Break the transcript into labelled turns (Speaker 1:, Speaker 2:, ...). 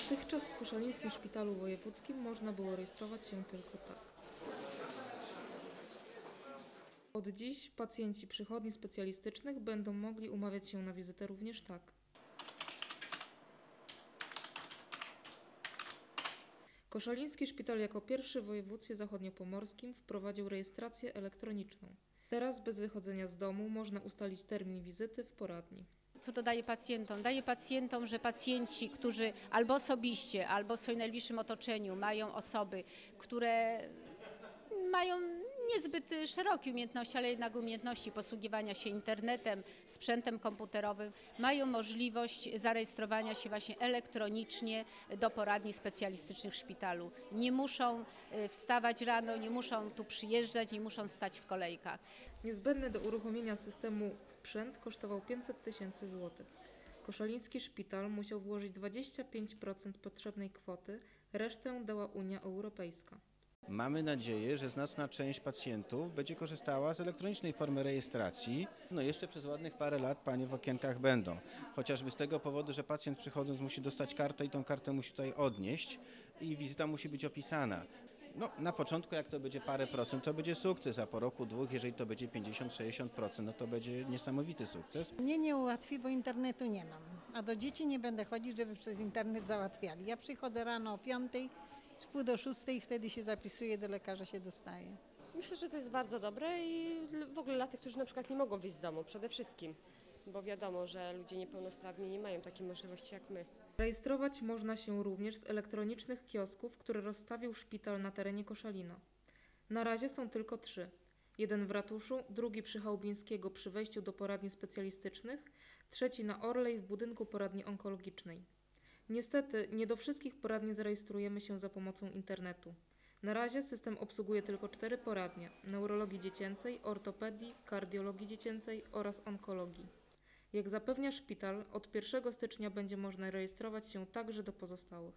Speaker 1: Dotychczas w Koszalińskim Szpitalu Wojewódzkim można było rejestrować się tylko tak. Od dziś pacjenci przychodni specjalistycznych będą mogli umawiać się na wizytę również tak. Koszaliński Szpital jako pierwszy w województwie zachodniopomorskim wprowadził rejestrację elektroniczną. Teraz bez wychodzenia z domu można ustalić termin wizyty w poradni.
Speaker 2: Co to daje pacjentom? Daje pacjentom, że pacjenci, którzy albo osobiście, albo w swoim najbliższym otoczeniu mają osoby, które mają niezbyt szerokie umiejętności, ale jednak umiejętności posługiwania się internetem, sprzętem komputerowym, mają możliwość zarejestrowania się właśnie elektronicznie do poradni specjalistycznych w szpitalu. Nie muszą y, wstawać rano, nie muszą tu przyjeżdżać, nie muszą stać w kolejkach.
Speaker 1: Niezbędny do uruchomienia systemu sprzęt kosztował 500 tysięcy złotych. Koszaliński Szpital musiał włożyć 25% potrzebnej kwoty, resztę dała Unia Europejska.
Speaker 3: Mamy nadzieję, że znaczna część pacjentów będzie korzystała z elektronicznej formy rejestracji. No jeszcze przez ładnych parę lat panie w okienkach będą. Chociażby z tego powodu, że pacjent przychodząc musi dostać kartę i tą kartę musi tutaj odnieść i wizyta musi być opisana. No, na początku jak to będzie parę procent, to będzie sukces, a po roku, dwóch, jeżeli to będzie 50-60%, no to będzie niesamowity sukces.
Speaker 4: Mnie nie ułatwi, bo internetu nie mam. A do dzieci nie będę chodzić, żeby przez internet załatwiali. Ja przychodzę rano o 5, z pół do 6 i wtedy się zapisuję, do lekarza się dostaje.
Speaker 5: Myślę, że to jest bardzo dobre i w ogóle dla tych, którzy na przykład nie mogą wyjść z domu przede wszystkim, bo wiadomo, że ludzie niepełnosprawni nie mają takiej możliwości jak my.
Speaker 1: Rejestrować można się również z elektronicznych kiosków, które rozstawił szpital na terenie Koszalina. Na razie są tylko trzy. Jeden w ratuszu, drugi przy Chałubińskiego przy wejściu do poradni specjalistycznych, trzeci na Orlej w budynku poradni onkologicznej. Niestety, nie do wszystkich poradni zarejestrujemy się za pomocą internetu. Na razie system obsługuje tylko cztery poradnie: neurologii dziecięcej, ortopedii, kardiologii dziecięcej oraz onkologii. Jak zapewnia szpital, od 1 stycznia będzie można rejestrować się także do pozostałych.